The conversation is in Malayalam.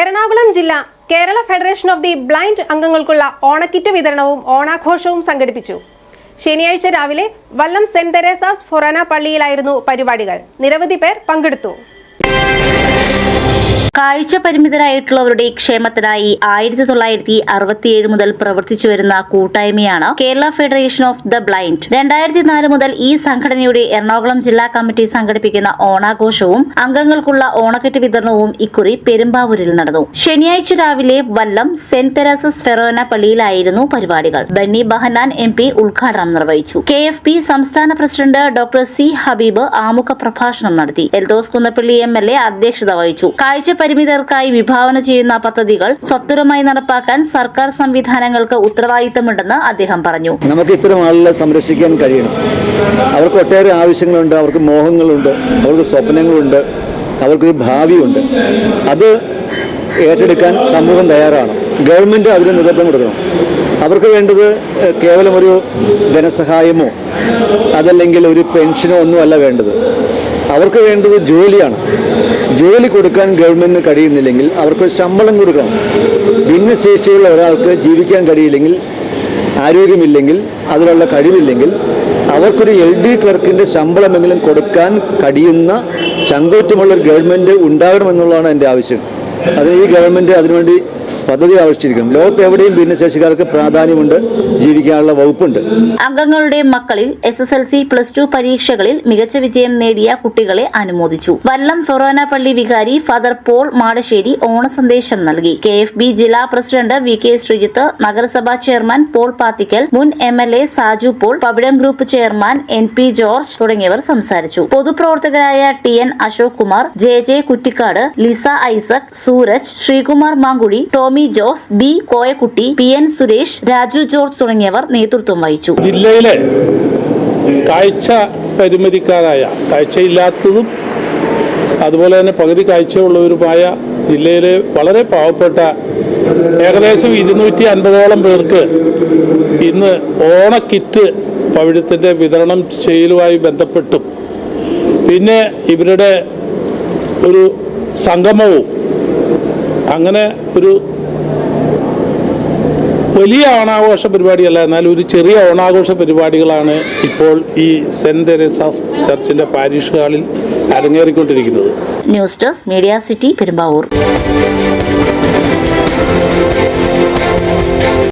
എറണാകുളം ജില്ല Kerala federation of the blind അംഗങ്ങൾക്കുള്ള ഓണക്കിറ്റ് വിതരണവും ഓണാഘോഷവും സംഘടിപ്പിച്ചു. ശനിയാഴ്ച രാവിലെ വല്ലം സെന്റ് തെരേസാസ് ഫൊറാന പള്ളിയിലായിരുന്നു പരിപാടികൾ. നിരവധി പേർ പങ്കെടുത്തു. കാഴ്ച പരിമിതരായിട്ടുള്ളവരുടെ ക്ഷേമത്തിനായി ആയിരത്തി തൊള്ളായിരത്തി അറുപത്തിയേഴ് മുതൽ പ്രവർത്തിച്ചു വരുന്ന കൂട്ടായ്മയാണ് Kerala federation of the blind. രണ്ടായിരത്തി നാല് മുതൽ ഈ സംഘടനയുടെ എറണാകുളം ജില്ലാ കമ്മിറ്റി സംഘടിപ്പിക്കുന്ന ഓണാഘോഷവും അംഗങ്ങൾക്കുള്ള ഓണക്കെട്ട് വിതരണവും ഇക്കുറി പെരുമ്പാവൂരിൽ നടന്നു. ശനിയാഴ്ച രാവിലെ വല്ലം സെന്റ് തെരേസസ് ഫെറോന പള്ളിയിലായിരുന്നു പരിപാടികൾ. ബന്നി ബഹനാൻ എം പി ഉദ്ഘാടനം നിർവഹിച്ചു. കെ എഫ് പി സംസ്ഥാന പ്രസിഡന്റ് ഡോക്ടർ സി ഹബീബ് ആമുഖ പ്രഭാഷണം നടത്തി. Eldhose Kunnappilly M L A അധ്യക്ഷത വഹിച്ചു. കാഴ്ച പരിമിതർക്കായി വിഭാവന ചെയ്യുന്ന പദ്ധതികൾ സ്വത്തുരമായി നടപ്പാക്കാൻ സർക്കാർ സംവിധാനങ്ങൾക്ക് ഉത്തരവാദിത്തമുണ്ടെന്ന് അദ്ദേഹം പറഞ്ഞു. നമുക്ക് ഇത്തരം ആളുകളെ സംരക്ഷിക്കാൻ കഴിയണം. അവർക്ക് ഒട്ടേറെ ആവശ്യങ്ങളുണ്ട് അവർക്ക് മോഹങ്ങളുണ്ട് അവർക്ക് സ്വപ്നങ്ങളുണ്ട് അവർക്കൊരു ഭാവിയുണ്ട്. അത് ഏറ്റെടുക്കാൻ സമൂഹം തയ്യാറാണ്. ഗവൺമെന്റ് അതിന് നേതൃത്വം കൊടുക്കണം. അവർക്ക് വേണ്ടത് കേവലം ഒരു ധനസഹായമോ അതല്ലെങ്കിൽ ഒരു പെൻഷനോ ഒന്നുമല്ല വേണ്ടത്. അവർക്ക് വേണ്ടത് ജോലിയാണ്. ജോലി കൊടുക്കാൻ ഗവൺമെന്റിന് കഴിയുന്നില്ലെങ്കിൽ അവർക്ക് ശമ്പളം കൊടുക്കണം. ഭിന്നശേഷിയുള്ള ഒരാൾക്ക് ജീവിക്കാൻ കഴിയില്ലെങ്കിൽ ആരോഗ്യമില്ലെങ്കിൽ അതിനുള്ള കഴിവില്ലെങ്കിൽ അവർക്കൊരു എൽ ഡി ക്ലർക്കിന്റെ ശമ്പളമെങ്കിലും കൊടുക്കാൻ കഴിയുന്ന ചങ്കൂറ്റമുള്ള ഒരു ഗവൺമെന്റ് ഉണ്ടാകണമെന്നുള്ളതാണ് എന്റെ ആവശ്യം. അത് ഈ ഗവൺമെന്റ് അതിനുവേണ്ടി പദ്ധതി ആവിഷ്കരിക്കണം ലോകത്ത് എവിടെയും ഭിന്നശേഷിക്കാർക്ക് പ്രാധാന്യമുണ്ട് ജീവിക്കാനുള്ള വകുപ്പുണ്ട്. അംഗങ്ങളുടെ മക്കളിൽ S S L C plus two പരീക്ഷകളിൽ മികച്ച വിജയം നേടിയ കുട്ടികളെ അനുമോദിച്ചു. വല്ലം ഫൊറോന പള്ളി വികാരി ഫാദർ പോൾ മാടശ്ശേരി ഓണസന്ദേശം നൽകി. കെ എഫ് ബി ജില്ലാ പ്രസിഡന്റ് വി കെ ശ്രീജിത്ത് നഗരസഭാ ചെയർമാൻ പോൾ പാത്തിക്കൽ മുൻ M L A Saju Paul Pavizham group chairman N P George തുടങ്ങിയവർ സംസാരിച്ചു. പൊതുപ്രവർത്തകരായ T N Ashok Kumar J J Kuttikkad Lisa Isaac Suraj Sreekumar Mankuzhi Tomy Jose B Koyakutty P N Suresh Raju George തുടങ്ങിയവർ നേതൃത്വം വഹിച്ചു. ജില്ലയിലെ കാഴ്ച പരിമിതിക്കാരായ കാഴ്ചയില്ലാത്തതും അതുപോലെ തന്നെ പകുതി കാഴ്ചയുള്ളവരുമായ ജില്ലയിലെ വളരെ പാവപ്പെട്ട ഏകദേശം ഇരുന്നൂറ്റി അൻപതോളം പേർക്ക് ഇന്ന് ഓണക്കിറ്റ് പവിഴത്തിന്റെ വിതരണം ചെയ്യലുമായി ബന്ധപ്പെട്ടും. പിന്നെ ഇവരുടെ ഒരു സംഗമവും അങ്ങനെ ഒരു വലിയ ഓണാഘോഷ പരിപാടിയല്ല എന്നാൽ ഒരു ചെറിയ ഓണാഘോഷ പരിപാടികളാണ് ഇപ്പോൾ ഈ സെന്റ് തെരേസാസ് ചർച്ചിന്റെ പാരീഷ് ഹാളിൽ അരങ്ങേറിക്കൊണ്ടിരിക്കുന്നത്. News desk media city Perumbavoor.